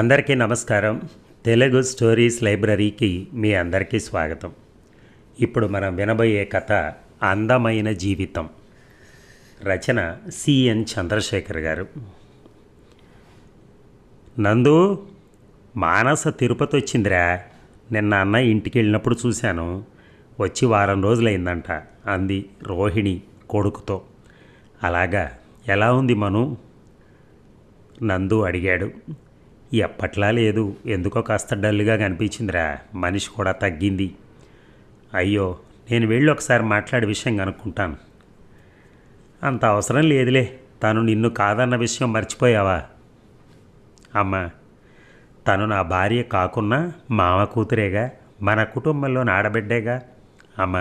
అందరికీ నమస్కారం. తెలుగు స్టోరీస్ లైబ్రరీకి మీ అందరికీ స్వాగతం. ఇప్పుడు మనం వినబోయే కథ అందమైన జీవితం. రచన సిఎన్ చంద్రశేఖర్ గారు. నందు మానస తిరుపతి వచ్చిందిరా. నిన్న అన్న ఇంటికి వెళ్ళినప్పుడు చూశాను. వచ్చి వారం రోజులైందంట అంది రోహిణి కొడుకుతో. అలాగా ఎలా ఉంది మను? నందు అడిగాడు. ఎప్పట్లా లేదు. ఎందుకో కాస్త డల్గా కనిపించిందిరా. మనిషి కూడా తగ్గింది. అయ్యో నేను వెళ్ళి ఒకసారి మాట్లాడే విషయం కనుక్కుంటాను. అంత అవసరం లేదులే. తను నిన్ను కాదన్న విషయం మర్చిపోయావా? అమ్మా తను నా భార్య కాకున్నా మామ కూతురేగా మన కుటుంబంలో ఆడబిడ్డేగా అమ్మా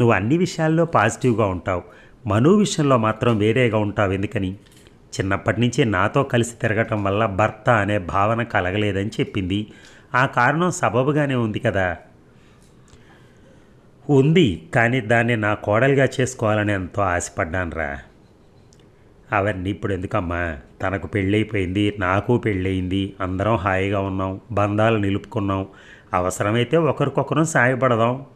నువ్వు అన్ని విషయాల్లో పాజిటివ్గా ఉంటావు. మనో విషయంలో మాత్రం వేరేగా ఉంటావు ఎందుకని? చిన్నప్పటి నుంచి నాతో కలిసి తిరగటం వల్ల భర్త అనే భావన కలగలేదని చెప్పింది. ఆ కారణం సబబుగానే ఉంది కదా. ఉంది కానీ దాన్ని నా కోడలుగా చేసుకోవాలని ఎంతో ఆశపడ్డానురా. అవన్నీ ఇప్పుడు ఎందుకమ్మా? తనకు పెళ్ళైపోయింది నాకు పెళ్ళయింది అందరం హాయిగా ఉన్నాం బంధాలు నిలుపుకున్నాం అవసరమైతే ఒకరికొకరం సాయపడదాం.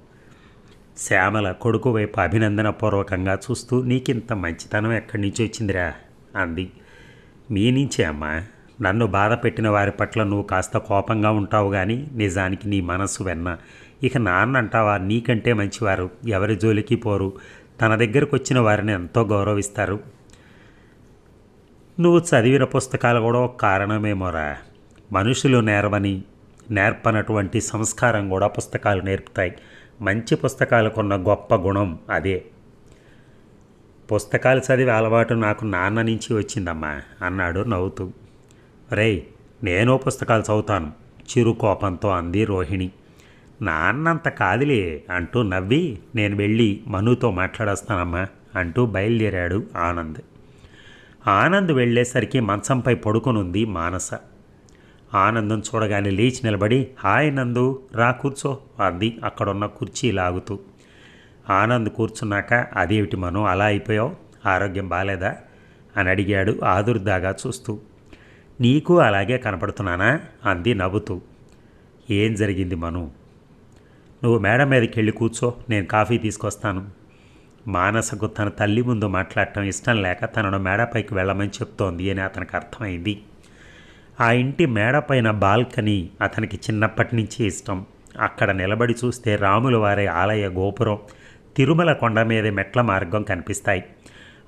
శ్యామల కొడుకు వైపు అభినందన పూర్వకంగా చూస్తూ నీకింత మంచితనం ఎక్కడి నుంచి వచ్చిందిరా? అంది. మీ నుంచే అమ్మా నన్ను బాధ పెట్టిన వారి పట్ల నువ్వు కాస్త కోపంగా ఉంటావు కానీ నిజానికి నీ మనస్సు వెన్న. ఇక నాన్న అంటావా నీకంటే మంచివారు ఎవరి జోలికి పోరు? తన దగ్గరకు వచ్చిన వారిని ఎంతో గౌరవిస్తారు. నువ్వు చదివిన పుస్తకాలు కూడా ఒక కారణమేమోరా? మనుషులు నేర్వని నేర్పనటువంటి సంస్కారం కూడా పుస్తకాలు నేర్పుతాయి. మంచి పుస్తకాలకున్న గొప్ప గుణం అదే. పుస్తకాలు చదివే అలవాటు నాకు నాన్న నుంచి వచ్చిందమ్మా అన్నాడు నవ్వుతూ. రేయ్ నేను పుస్తకాలు చదువుతాను చిరు కోపంతో అంది రోహిణి. నాన్నంత కాదులే అంటూ నవ్వి నేను వెళ్ళి మనుతో మాట్లాడొస్తానమ్మా అంటూ బయలుదేరాడు ఆనంద్. ఆనంద్ వెళ్ళేసరికి మంచంపై పడుకునుంది మానస. ఆనందం చూడగానే లేచి నిలబడి హాయ్ నందు రా కూర్చో అంది అక్కడున్న కుర్చీ లాగుతూ. ఆనంద్ కూర్చున్నాక అదేమిటి మనం అలా అయిపోయావు? ఆరోగ్యం బాగాలేదా అని అడిగాడు ఆదుర్దాగా చూస్తూ. నీకు అలాగే కనపడుతున్నానా? అంది నవ్వుతూ. ఏం జరిగింది మను? నువ్వు మేడ మీదకి వెళ్ళి కూర్చో నేను కాఫీ తీసుకొస్తాను. మానసకు తన తల్లి ముందు మాట్లాడటం ఇష్టం లేక తనను మేడపైకి వెళ్ళమని చెప్తోంది అని అతనికి అర్థమైంది. ఆ ఇంటి మేడపైన బాల్కనీ అతనికి చిన్నప్పటి నుంచి ఇష్టం. అక్కడ నిలబడి చూస్తే రాముల వారి ఆలయ గోపురం తిరుమల కొండ మీద మెట్ల మార్గం కనిపిస్తాయి.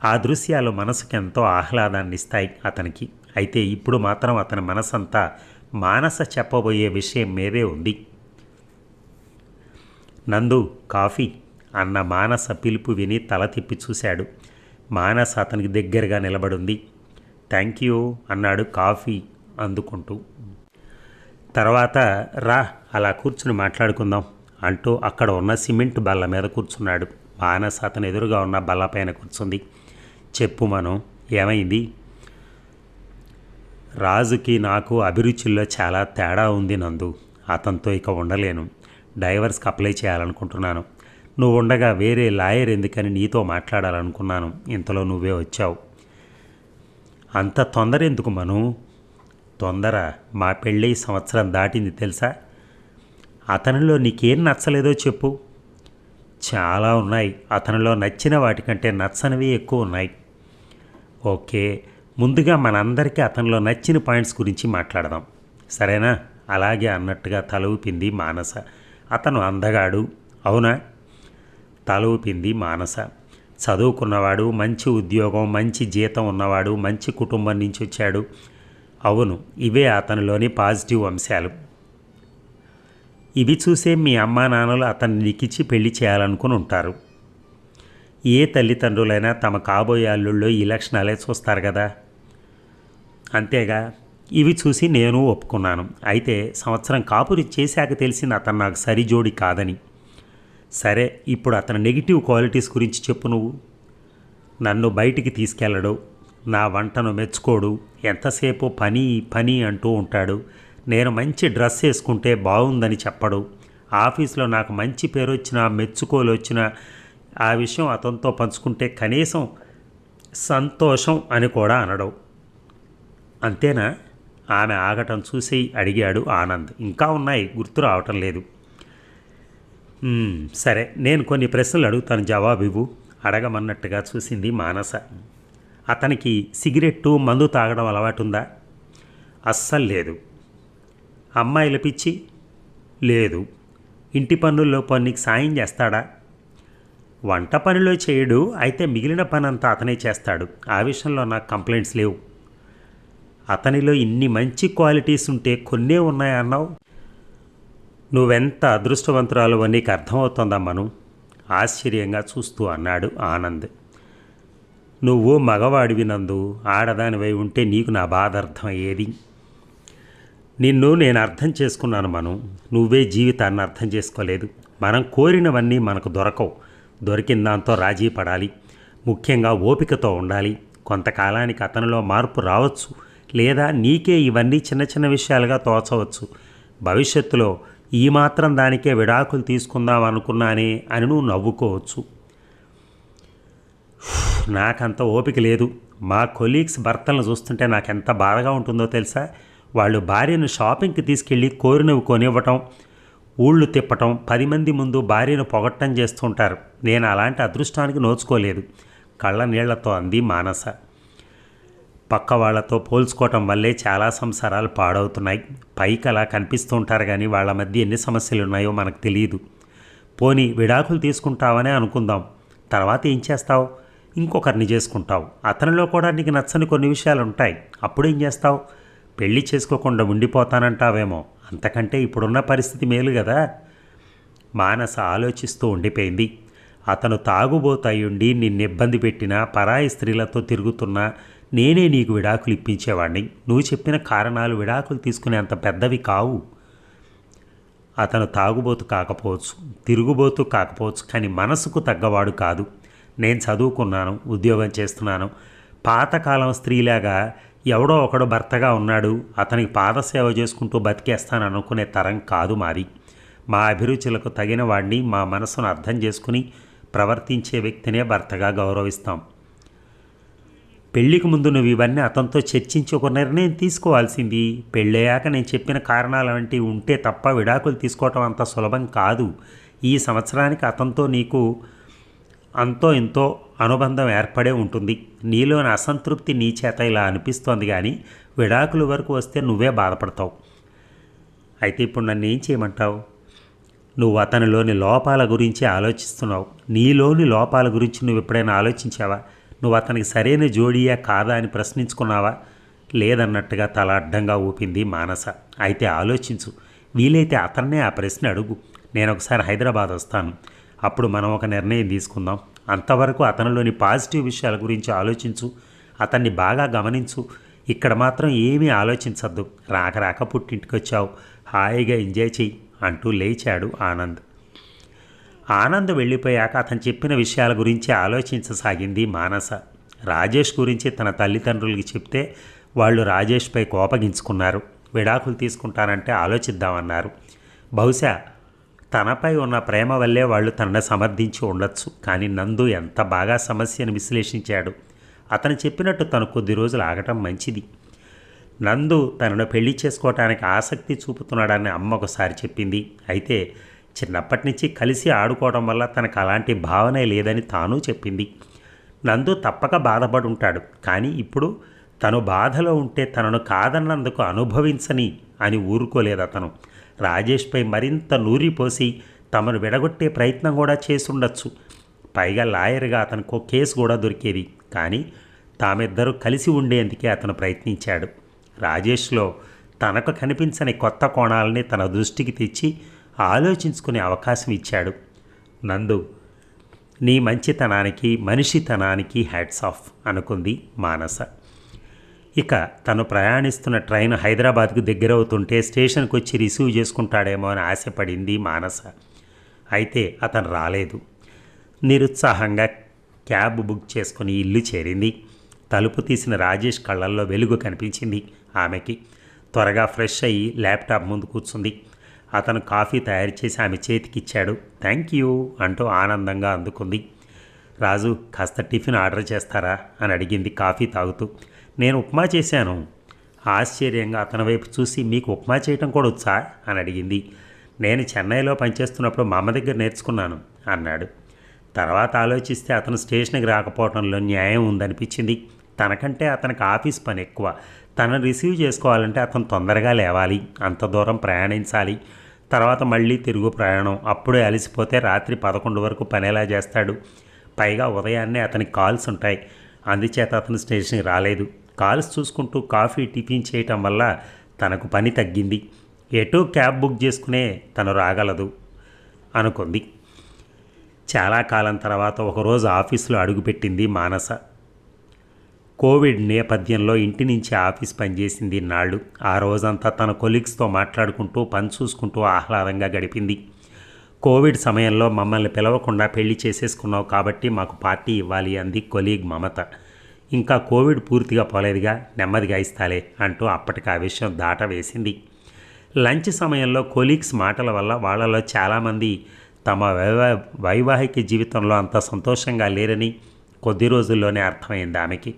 ఆ దృశ్యాలు మనసుకు ఎంతో ఆహ్లాదాన్ని ఇస్తాయి అతనికి. అయితే ఇప్పుడు మాత్రం అతని మనసంతా మానస చెప్పబోయే విషయం మీదే ఉంది. నందు కాఫీ అన్న మానస పిలుపు విని తల తిప్పి చూశాడు. మానస అతనికి దగ్గరగా నిలబడింది. థ్యాంక్ యూ అన్నాడు కాఫీ అందుకుంటూ. తర్వాత రా అలా కూర్చుని మాట్లాడుకుందాం. అంటూ అక్కడ ఉన్న సిమెంట్ బల్ల మీద కూర్చున్నాడు. మానస అతను ఎదురుగా ఉన్న బల్లపైన కూర్చుంది. చెప్పు మనం ఏమైంది? రాజుకి నాకు అభిరుచుల్లో చాలా తేడా ఉంది నందు. అతనితో ఇక ఉండలేను. డైవర్స్కి అప్లై చేయాలనుకుంటున్నాను. నువ్వు ఉండగా వేరే లాయర్ ఎందుకని నీతో మాట్లాడాలనుకున్నాను. ఇంతలో నువ్వే వచ్చావు. అంత తొందర ఎందుకు మను? తొందర? మా పెళ్ళి సంవత్సరం దాటింది తెలుసా? అతనిలో నీకేం నచ్చలేదో చెప్పు. చాలా ఉన్నాయి. అతనిలో నచ్చిన వాటికంటే నచ్చనివి ఎక్కువ ఉన్నాయి. ఓకే. ముందుగా మనందరికీ అతనిలో నచ్చిన పాయింట్స్ గురించి మాట్లాడదాం. సరేనా? అలాగే అన్నట్టుగా తల ఊపింది మానస. అతను అందగాడు. అవునా? తల ఊపింది మానస. చదువుకున్నవాడు మంచి ఉద్యోగం మంచి జీతం ఉన్నవాడు మంచి కుటుంబం నుంచి వచ్చాడు. అవును ఇవే అతనిలోని పాజిటివ్ అంశాలు. ఇవి చూసే మీ అమ్మా నాన్నలు అతన్ని లిఖించి పెళ్ళి చేయాలనుకుని ఉంటారు. ఏ తల్లిదండ్రులైనా తమ కాబోయే అల్లుల్లో ఈ లక్షణాలే చూస్తారు కదా? అంతేగా ఇవి చూసి నేను ఒప్పుకున్నాను. అయితే సంవత్సరం కాపురి చేశాక తెలిసింది అతను నాకు సరిజోడి కాదని. సరే ఇప్పుడు అతని నెగిటివ్ క్వాలిటీస్ గురించి చెప్పు నువ్వు. నన్ను బయటికి తీసుకెళ్ళడు. నా వంటను మెచ్చుకోడు. ఎంతసేపు పని పని అంటూ ఉంటాడు. నేను మంచి డ్రెస్ వేసుకుంటే బాగుందని చెప్పడు. ఆఫీస్లో నాకు మంచి పేరు వచ్చినా మెచ్చుకోలు వచ్చినా ఆ విషయం అతనితో పంచుకుంటే కనీసం సంతోషం అని కూడా అనడం. అంతేనా? ఆమె ఆగటం చూసి అడిగాడు ఆనంద్. ఇంకా ఉన్నాయి గుర్తు రావటం లేదు. సరే నేను కొన్ని ప్రశ్నలు అడుగుతాను జవాబు ఇవ్వు అడగమన్నట్టుగా చూసింది మానస. అతనికి సిగరెట్టు మందు తాగడం అలవాటుందా? అస్సలు లేదు. అమ్మాయిల పిచ్చి? లేదు. ఇంటి పనుల్లో పనికి సాయం చేస్తాడా? వంట పనిలో చేయడు అయితే మిగిలిన పని అంతా అతనే చేస్తాడు. ఆ విషయంలో నాకు కంప్లైంట్స్ లేవు. అతనిలో ఇన్ని మంచి క్వాలిటీస్ ఉంటే కొన్నే ఉన్నాయన్నావు? నువ్వెంత అదృష్టవంతురాలు నీకు అర్థమవుతుందా మను? ఆశ్చర్యంగా చూస్తూ అన్నాడు ఆనంద్. నువ్వు మగవాడివి నందు ఆడదానివై ఉంటే నీకు నా బాధ అర్థమయ్యేది? నిన్ను నేను అర్థం చేసుకున్నాను మను. నువ్వే జీవితాన్ని అర్థం చేసుకోలేదు. మనం కోరినవన్నీ మనకు దొరకవు. దొరికిన దాంతో రాజీ పడాలి. ముఖ్యంగా ఓపికతో ఉండాలి. కొంతకాలానికి అతనిలో మార్పు రావచ్చు. లేదా నీకే ఇవన్నీ చిన్న చిన్న విషయాలుగా తోచవచ్చు. భవిష్యత్తులో ఈ మాత్రం దానికే విడాకులు తీసుకుందాం అనుకున్నానే అని నువ్వు నవ్వుకోవచ్చు. నాకంత ఓపిక లేదు. మా కొలీగ్స్ భర్తలను చూస్తుంటే నాకు ఎంత బాధగా ఉంటుందో తెలుసా? వాళ్ళు భార్యను షాపింగ్కి తీసుకెళ్ళి కోరినవి కొనివ్వటం ఊళ్ళు తిప్పటం పది మంది ముందు భార్యను పొగట్టం చేస్తుంటారు. నేను అలాంటి అదృష్టానికి నోచుకోలేదు. కళ్ళ నీళ్ళతో అంది మానస. పక్క వాళ్ళతో పోల్చుకోవటం వల్లే చాలా సంసారాలు పాడవుతున్నాయి. పైకి అలా కనిపిస్తూ ఉంటారు కానీ వాళ్ళ మధ్య ఎన్ని సమస్యలు ఉన్నాయో మనకు తెలియదు. పోనీ విడాకులు తీసుకుంటావనే అనుకుందాం. తర్వాత ఏం చేస్తావు? ఇంకొకరిని చేసుకుంటావు. అతనిలో కూడా నీకు నచ్చని కొన్ని విషయాలు ఉంటాయి. అప్పుడు ఏం చేస్తావు? పెళ్ళి చేసుకోకుండా ఉండిపోతానంటావేమో. అంతకంటే ఇప్పుడున్న పరిస్థితి మేలు కదా మానస ఆలోచిస్తూ ఉండిపోయింది. అతను తాగుబోతాయుండి నిన్ను ఇబ్బంది పెట్టినా పరాయి స్త్రీలతో తిరుగుతున్నా నేనే నీకు విడాకులు ఇప్పించేవాడిని నువ్వు చెప్పిన కారణాలు విడాకులు తీసుకునేంత పెద్దవి కావు. అతను తాగుబోతు కాకపోవచ్చు తిరుగుబోతు కాకపోవచ్చు కానీ మనసుకు తగ్గవాడు కాదు. నేను చదువుకున్నాను ఉద్యోగం చేస్తున్నాను. పాతకాలం స్త్రీలాగా ఎవడో ఒకడు భర్తగా ఉన్నాడు అతనికి పాదసేవ చేసుకుంటూ బతికేస్తాను అనుకునే తరం కాదు మాది. మా అభిరుచులకు తగిన వాడిని మా మనసును అర్థం చేసుకుని ప్రవర్తించే వ్యక్తినే భర్తగా గౌరవిస్తాం. పెళ్ళికి ముందు నువ్వు ఇవన్నీ అతనితో చర్చించి ఒక నిర్ణయం తీసుకోవాల్సింది. పెళ్ళయ్యాక నేను చెప్పిన కారణాలు వంటివి ఉంటే తప్ప విడాకులు తీసుకోవటం అంత సులభం కాదు. ఈ సంవత్సరానికి అతనితో నీకు అంతో ఎంతో అనుబంధం ఏర్పడే ఉంటుంది. నీలోని అసంతృప్తి నీ చేత ఇలా అనిపిస్తోంది కానీ విడాకుల వరకు వస్తే నువ్వే బాధపడతావు. అయితే ఇప్పుడు నన్ను ఏం చేయమంటావు? నువ్వు అతనిలోని లోపాల గురించి ఆలోచిస్తున్నావు. నీలోని లోపాల గురించి నువ్వు ఎప్పుడైనా ఆలోచించావా? నువ్వు అతనికి సరైన జోడియా కాదా అని ప్రశ్నించుకున్నావా? లేదన్నట్టుగా తల అడ్డంగా ఊపింది మానస. అయితే ఆలోచించు. వీలైతే అతన్నే ఆ ప్రశ్న అడుగు. నేను ఒకసారి హైదరాబాద్ వస్తాను. అప్పుడు మనం ఒక నిర్ణయం తీసుకుందాం. అంతవరకు అతనిలోని పాజిటివ్ విషయాల గురించి ఆలోచించు. అతన్ని బాగా గమనించు. ఇక్కడ మాత్రం ఏమీ ఆలోచించద్దు. రాక రాక పుట్టింటికి వచ్చావు హాయిగా ఎంజాయ్ చెయ్యి అంటూ లేచాడు ఆనంద్. ఆనంద్ వెళ్ళిపోయాక అతను చెప్పిన విషయాల గురించి ఆలోచించసాగింది మానస. రాజేష్ గురించి తన తల్లిదండ్రులకి చెప్తే వాళ్ళు రాజేష్పై కోపగించుకున్నారు. విడాకులు తీసుకుంటానంటే ఆలోచిద్దామన్నారు. బహుశా తనపై ఉన్న ప్రేమ వల్లే వాళ్ళు తనను సమర్థించి ఉండొచ్చు. కానీ నందు ఎంత బాగా సమస్యను విశ్లేషించాడు. అతను చెప్పినట్టు తను కొద్ది రోజులు ఆగటం మంచిది. నందు తనను పెళ్ళి చేసుకోవటానికి ఆసక్తి చూపుతున్నాడని అమ్మ ఒకసారి చెప్పింది. అయితే చిన్నప్పటి నుంచి కలిసి ఆడుకోవడం వల్ల తనకు అలాంటి భావనే లేదని తాను చెప్పింది. నందు తప్పక బాధపడి ఉంటాడు. కానీ ఇప్పుడు తను బాధలో ఉంటే తనను కాదన్నందుకు అనుభవించని అని ఊరుకోలేదు అతను. రాజేష్పై మరింత నూరిపోసి తమను విడగొట్టే ప్రయత్నం కూడా చేసుండొచ్చు. పైగా లాయర్గా అతనికి కేసు కూడా దొరికేది. కానీ తామిద్దరూ కలిసి ఉండేందుకే అతను ప్రయత్నించాడు. రాజేష్లో తనకు కనిపించని కొత్త కోణాలని తన దృష్టికి తెచ్చి ఆలోచించుకునే అవకాశం ఇచ్చాడు. నందు నీ మంచితనానికి మనిషితనానికి హ్యాట్స్ ఆఫ్ అనుకుంది మానస. ఇక తను ప్రయాణిస్తున్న ట్రైన్ హైదరాబాద్కు దగ్గరవుతుంటే స్టేషన్కి వచ్చి రిసీవ్ చేసుకుంటాడేమో అని ఆశపడింది మానస. అయితే అతను రాలేదు. నిరుత్సాహంగా క్యాబ్ బుక్ చేసుకుని ఇల్లు చేరింది. తలుపు తీసిన రాజేష్ కళ్ళల్లో వెలుగు కనిపించింది ఆమెకి. త్వరగా ఫ్రెష్ అయ్యి ల్యాప్టాప్ ముందు కూర్చుంది. అతను కాఫీ తయారు చేసి ఆమె చేతికిచ్చాడు. థ్యాంక్ యూ అంటూ ఆనందంగా అందుకుంది. రాజు కాస్త టిఫిన్ ఆర్డర్ చేస్తారా? అని అడిగింది కాఫీ తాగుతూ. నేను ఉప్మా చేశాను. ఆశ్చర్యంగా అతని వైపు చూసి మీకు ఉప్మా చేయటం కూడా వచ్చా? అని అడిగింది. నేను చెన్నైలో పనిచేస్తున్నప్పుడు మా అమ్మ దగ్గర నేర్చుకున్నాను అన్నాడు. తర్వాత ఆలోచిస్తే అతను స్టేషన్కి రాకపోవడంలో న్యాయం ఉందనిపించింది. తనకంటే అతనికి ఆఫీస్ పని ఎక్కువ. తనను రిసీవ్ చేసుకోవాలంటే అతను తొందరగా లేవాలి. అంత దూరం ప్రయాణించాలి. తర్వాత మళ్ళీ తిరుగు ప్రయాణం. అప్పుడే అలసిపోతే రాత్రి పదకొండు వరకు పని ఎలా చేస్తాడు. పైగా ఉదయాన్నే అతనికి కాల్స్ ఉంటాయి. అందుచేత అతను స్టేషన్కి రాలేదు. కాల్స్ చూసుకుంటూ కాఫీ టిఫిన్ చేయటం వల్ల తనకు పని తగ్గింది. ఎటో క్యాబ్ బుక్ చేసుకునే తను రాగలదు అనుకుంది. చాలా కాలం తర్వాత ఒకరోజు ఆఫీసులో అడుగుపెట్టింది మానస. కోవిడ్ నేపథ్యంలో ఇంటి నుంచి ఆఫీస్ పనిచేసింది నాళ్ళు. ఆ రోజంతా తన కొలీగ్స్తో మాట్లాడుకుంటూ పని చూసుకుంటూ ఆహ్లాదంగా గడిపింది. కోవిడ్ సమయంలో మమ్మల్ని పిలవకుండా పెళ్ళి చేసేసుకున్నావు కాబట్టి మాకు పార్టీ ఇవ్వాలి అంది కొలీగ్ మమత. ఇంకా కోవిడ్ పూర్తిగా పోలేదుగా నెమ్మదిగా ఇస్తాలే అంటూ అప్పటికి ఆ విషయం దాట వేసింది లంచ్ సమయంలో కొలీగ్స్ మాటల వల్ల వాళ్ళలో చాలామంది తమ వైవా వైవాహిక జీవితంలో అంత సంతోషంగా లేరని కొద్ది రోజుల్లోనే అర్థమైంది ఆమెకి.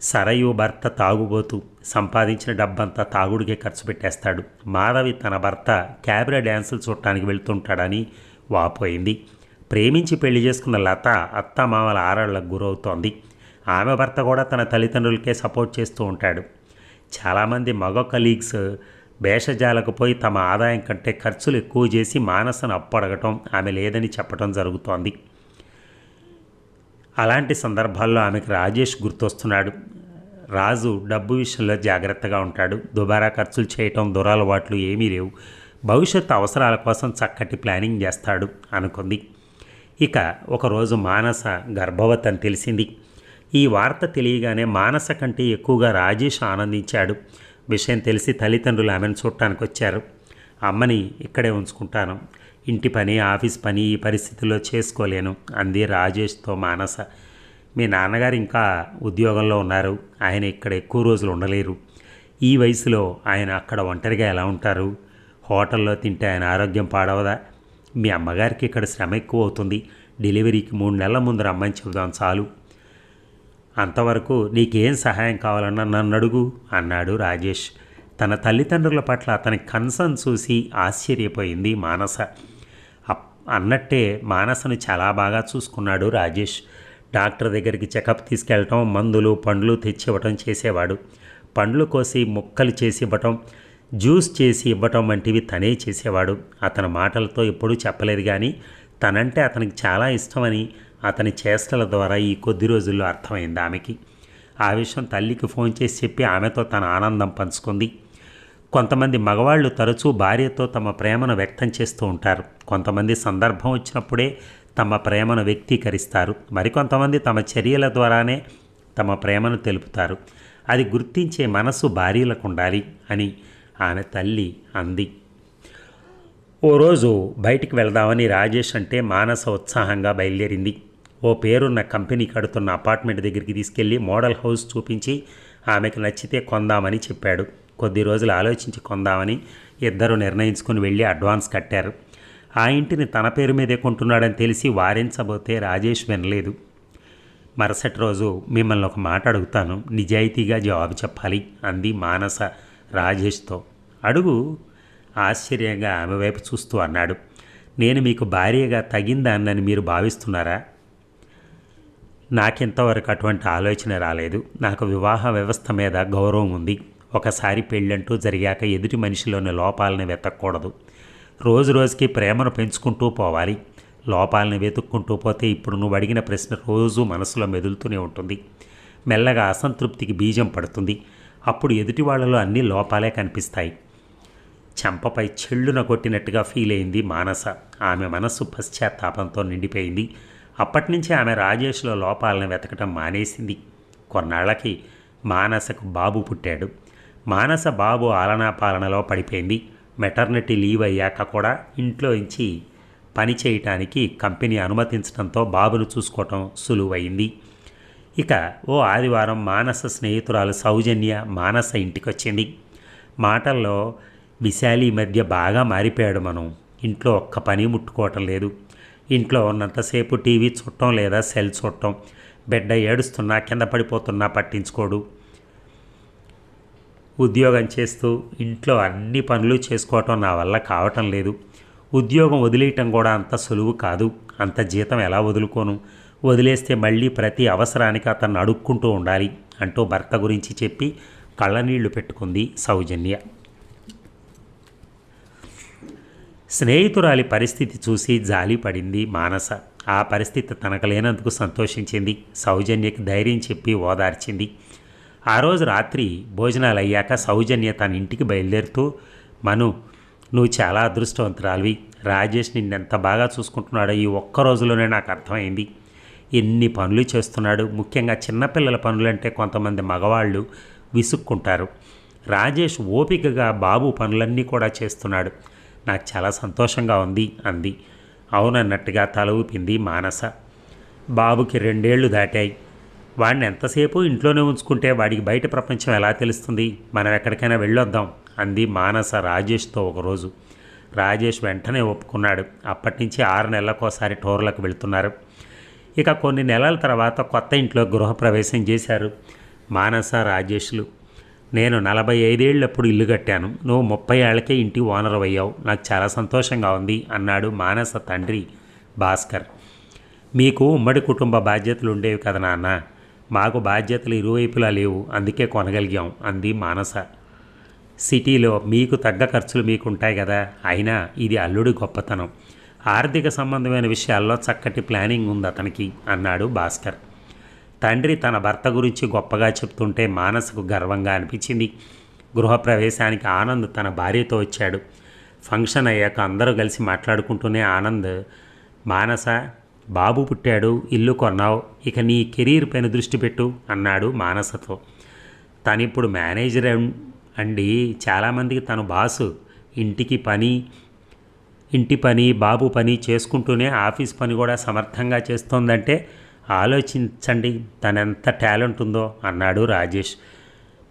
సరయు భర్త తాగుబోతూ సంపాదించిన డబ్బంతా తాగుడికే ఖర్చు పెట్టేస్తాడు. మాధవి తన భర్త క్యాబరే డ్యాన్సులు చూడటానికి వెళ్తుంటాడని వాపోయింది. ప్రేమించి పెళ్ళి చేసుకున్న లత అత్తమామల ఆరాళ్ళకు గురవుతోంది. ఆమె భర్త కూడా తన తల్లిదండ్రులకే సపోర్ట్ చేస్తూ ఉంటాడు. చాలామంది మగ కలీగ్స్ భేషజాలకు పోయి తమ ఆదాయం కంటే ఖర్చులు ఎక్కువ చేసి మానసను అప్పడగటం ఆమె లేదని చెప్పడం జరుగుతోంది. అలాంటి సందర్భాల్లో ఆమెకు రాజేష్ గుర్తొస్తున్నాడు. రాజు డబ్బు విషయంలో జాగ్రత్తగా ఉంటాడు. దుబారా ఖర్చులు చేయటం దురలవాట్లు ఏమీ లేవు. భవిష్యత్ అవసరాల కోసం చక్కటి ప్లానింగ్ చేస్తాడు అనుకుంది. ఇక ఒకరోజు మానస గర్భవతి అని తెలిసింది. ఈ వార్త తెలియగానే మానస కంటే ఎక్కువగా రాజేష్ ఆనందించాడు. విషయం తెలిసి తల్లిదండ్రులు ఆమెను చూడటానికి వచ్చారు అమ్మని ఇక్కడే ఉంచుకుంటాను. ఇంటి పని ఆఫీస్ పని ఈ పరిస్థితుల్లో చేసుకోలేను అంది రాజేష్తో మానస. మీ నాన్నగారు ఇంకా ఉద్యోగంలో ఉన్నారు. ఆయన ఇక్కడ ఎక్కువ రోజులు ఉండలేరు. ఈ వయసులో ఆయన అక్కడ ఒంటరిగా ఎలా ఉంటారు? హోటల్లో తింటే ఆయన ఆరోగ్యం పాడవదా? మీ అమ్మగారికి ఇక్కడ శ్రమ ఎక్కువ అవుతుంది. డెలివరీకి మూడు నెలల ముందు రమ్మని చెబుదాం చాలు. అంతవరకు నీకేం సహాయం కావాలన్నా నన్ను అడుగు అన్నాడు రాజేష్. తన తల్లిదండ్రుల పట్ల అతని కన్సర్న్ చూసి ఆశ్చర్యపోయింది మానస. అప్- అన్నట్టే మానసను చాలా బాగా చూసుకున్నాడు రాజేష్. డాక్టర్ దగ్గరికి చెకప్ తీసుకెళ్ళటం మందులు పండ్లు తెచ్చివ్వటం చేసేవాడు. పండ్లు కోసి ముక్కలు చేసి ఇవ్వటం జ్యూస్ చేసి ఇవ్వటం వంటివి తనే చేసేవాడు. అతని మాటలతో ఎప్పుడూ చెప్పలేదు కానీ తనంటే అతనికి చాలా ఇష్టమని అతని చేష్టల ద్వారా ఈ కొద్ది రోజుల్లో అర్థమైంది ఆమెకి. ఆ విషయం తల్లికి ఫోన్ చేసి చెప్పి ఆమెతో తన ఆనందం పంచుకుంది. కొంతమంది మగవాళ్ళు తరచూ భార్యతో తమ ప్రేమను వ్యక్తం చేస్తూ ఉంటారు. కొంతమంది సందర్భం వచ్చినప్పుడే తమ ప్రేమను వ్యక్తీకరిస్తారు. మరికొంతమంది తమ చర్యల ద్వారానే తమ ప్రేమను తెలుపుతారు. అది గుర్తించే మనసు భార్యలకు ఉండాలి అని ఆమె తల్లి అంది. ఓ రోజు బయటికి వెళ్దామని రాజేష్ అంటే మానస ఉత్సాహంగా బయలుదేరింది. ఓ పేరున్న కంపెనీ కడుతున్న అపార్ట్మెంట్ దగ్గరికి తీసుకెళ్ళి మోడల్ హౌస్ చూపించి ఆమెకు నచ్చితే కొందామని చెప్పాడు. కొద్ది రోజులు ఆలోచించి కొందామని ఇద్దరు నిర్ణయించుకుని వెళ్ళి అడ్వాన్స్ కట్టారు. ఆ ఇంటిని తన పేరు మీదే కొంటున్నాడని తెలిసి వారించబోతే రాజేష్ వినలేదు. మరుసటి రోజు మిమ్మల్ని ఒక మాట అడుగుతాను. నిజాయితీగా జవాబు చెప్పాలి అంది మానస రాజేష్తో. అడుగు. ఆశ్చర్యంగా ఆమె వైపు చూస్తూ అన్నాడు. నేను మీకు భార్యగా తగిందాన్నని మీరు భావిస్తున్నారా? నాకింతవరకు అటువంటి ఆలోచన రాలేదు. నాకు వివాహ వ్యవస్థ మీద గౌరవం ఉంది. ఒకసారి పెళ్ళంటూ జరిగాక ఎదుటి మనిషిలోని లోపాలని వెతకూడదు రోజు రోజుకి ప్రేమను పెంచుకుంటూ పోవాలి. లోపాలని వెతుక్కుంటూ పోతే ఇప్పుడు నువ్వు అడిగిన ప్రశ్న రోజు మనసులో మెదులుతూనే ఉంటుంది. మెల్లగా అసంతృప్తికి బీజం పడుతుంది. అప్పుడు ఎదుటి వాళ్ళలో అన్ని లోపాలే కనిపిస్తాయి. చెంపపై చెల్లున కొట్టినట్టుగా ఫీల్ అయింది మానస. ఆమె మనస్సు పశ్చాత్తాపంతో నిండిపోయింది. అప్పటినుంచి ఆమె రాజేష్లో లోపాలను వెతకటం మానేసింది. కొన్నాళ్ళకి మానసకు బాబు పుట్టాడు. మానస బాబు ఆలనా పాలనలో పడిపోయింది. మెటర్నిటీ లీవ్ అయ్యాక కూడా ఇంట్లో నుంచి పని చేయటానికి కంపెనీ అనుమతించడంతో బాబును చూసుకోవటం సులువైంది. ఇక ఓ ఆదివారం మానస స్నేహితురాలు సౌజన్య మానస ఇంటికొచ్చింది. మాటల్లో విశాలి మధ్య బాగా మారిపోయాడు మనం. ఇంట్లో ఒక్క పని ముట్టుకోవటం లేదు. ఇంట్లో ఉన్నంతసేపు టీవీ చూడటం లేదా సెల్ చూడటం బిడ్డ ఏడుస్తున్నా కింద పడిపోతున్నా పట్టించుకోడు. ఉద్యోగం చేస్తూ ఇంట్లో అన్ని పనులు చేసుకోవటం నా వల్ల కావటం లేదు. ఉద్యోగం వదిలేయటం కూడా అంత సులువు కాదు. అంత జీతం ఎలా వదులుకోను? వదిలేస్తే మళ్ళీ ప్రతి అవసరానికి అతన్ని అడుక్కుంటూ ఉండాలి అంటూ భర్త గురించి చెప్పి కళ్ళనీళ్ళు పెట్టుకుంది సౌజన్య. స్నేహితురాలి పరిస్థితి చూసి జాలి పడింది మానస. ఆ పరిస్థితి తనకు లేనందుకు సంతోషించింది. సౌజన్యకి ధైర్యం చెప్పి ఓదార్చింది. ఆ రోజు రాత్రి భోజనాలు అయ్యాక సౌజన్య తన ఇంటికి బయలుదేరుతూ మను నువ్వు చాలా అదృష్టవంతురాలివి. రాజేష్ నిన్నెంత బాగా చూసుకుంటున్నాడో ఈ ఒక్క రోజులోనే నాకు అర్థమైంది. ఎన్ని పనులు చేస్తున్నాడు. ముఖ్యంగా చిన్నపిల్లల పనులంటే కొంతమంది మగవాళ్ళు విసుక్కుంటారు. రాజేష్ ఓపికగా బాబు పనులన్నీ కూడా చేస్తున్నాడు. నాకు చాలా సంతోషంగా ఉంది అంది. అవునన్నట్టుగా తల ఊపింది మానస. బాబుకి రెండేళ్ళు దాటాయి. వాడిని ఎంతసేపు ఇంట్లోనే ఉంచుకుంటే వాడికి బయట ప్రపంచం ఎలా తెలుస్తుంది? మనం ఎక్కడికైనా వెళ్ళొద్దాం అంది మానస రాజేష్తో ఒకరోజు. రాజేష్ వెంటనే ఒప్పుకున్నాడు. అప్పటి నుంచి ఆరు నెలలకోసారి టూర్లకు వెళుతున్నారు. ఇక కొన్ని నెలల తర్వాత కొత్త ఇంట్లో గృహప్రవేశం చేశారు మానస రాజేష్లు. నేను నలభై ఐదేళ్ళప్పుడు ఇల్లు కట్టాను. నువ్వు ముప్పై ఏళ్ళకే ఇంటి ఓనర్ అయ్యావు. నాకు చాలా సంతోషంగా ఉంది అన్నాడు మానస తండ్రి భాస్కర్. మీకు ఉమ్మడి కుటుంబ బాధ్యతలు ఉండేవి కదా నాన్న. మాకు బాధ్యతలు ఇరువైపులా లేవు అందుకే కొనగలిగాం అంది మానస. సిటీలో మీకు తగ్గ ఖర్చులు మీకు ఉంటాయి కదా అయినా ఇది అల్లుడి గొప్పతనం. ఆర్థిక సంబంధమైన విషయాల్లో చక్కటి ప్లానింగ్ ఉంది అతనికి అన్నాడు భాస్కర్. తండ్రి తన భర్త గురించి గొప్పగా చెప్తుంటే మానసుకు గర్వంగా అనిపించింది. గృహప్రవేశానికి ఆనంద్ తన భార్యతో వచ్చాడు. ఫంక్షన్ అయ్యాక అందరూ కలిసి మాట్లాడుకుంటూనే ఆనంద్ మానస బాబు పుట్టాడు ఇల్లు కొన్నావు ఇక నీ కెరీర్ పైన దృష్టి పెట్టు అన్నాడు మానసతో. తనిప్పుడు మేనేజర్ అండి చాలామందికి తను బాసు. ఇంటికి పని ఇంటి పని బాబు పని చేసుకుంటూనే ఆఫీస్ పని కూడా సమర్థంగా చేస్తోందంటే ఆలోచించండి తనెంత టాలెంట్ ఉందో అన్నాడు రాజేష్.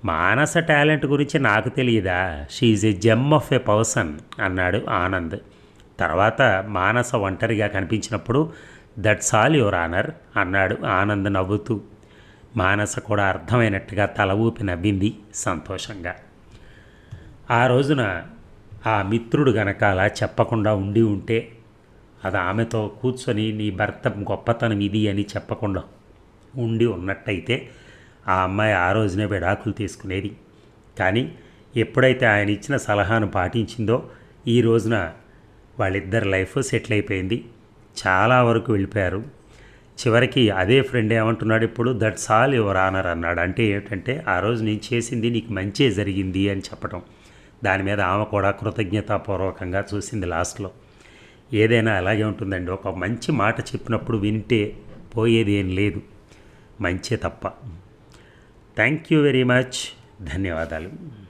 మానస టాలెంట్ గురించి నాకు తెలియదా? She's a gem of a person అన్నాడు ఆనంద్. తర్వాత మానస ఒంటరిగా కనిపించినప్పుడు దట్స్ ఆల్ యువర్ ఆనర్ అన్నాడు ఆనంద్ నవ్వుతూ. మానస కూడా అర్థమైనట్టుగా తల ఊపి నవ్వింది సంతోషంగా. ఆ రోజున ఆ మిత్రుడు గనక అలా చెప్పకుండా ఉండి ఉంటే అది ఆమెతో కూర్చొని నీ భర్త గొప్పతనం ఇది అని చెప్పకుండా ఉండి ఉన్నట్టయితే ఆ అమ్మాయి ఆ రోజునే విడాకులు తీసుకునేది. కానీ ఎప్పుడైతే ఆయన ఇచ్చిన సలహాను పాటించిందో ఈ రోజున వాళ్ళిద్దరి లైఫ్ సెటిల్ అయిపోయింది. చాలా వరకు వెళ్ళిపోయారు. చివరికి అదే ఫ్రెండ్ ఏమంటున్నాడు ఇప్పుడు దట్స్ ఆల్ యువర్ ఆనర్ అన్నాడు. అంటే ఏంటంటే ఆ రోజు నేను చేసింది నీకు మంచే జరిగింది అని చెప్పటం. దాని మీద ఆమె కూడా కృతజ్ఞతాపూర్వకంగా చూసింది లాస్ట్లో. ఏదైనా అలాగే ఉంటుందండి. ఒక మంచి మాట చెప్పినప్పుడు వింటే పోయేది ఏం లేదు. మంచే తప్ప. Thank you very much. ధన్యవాదాలు.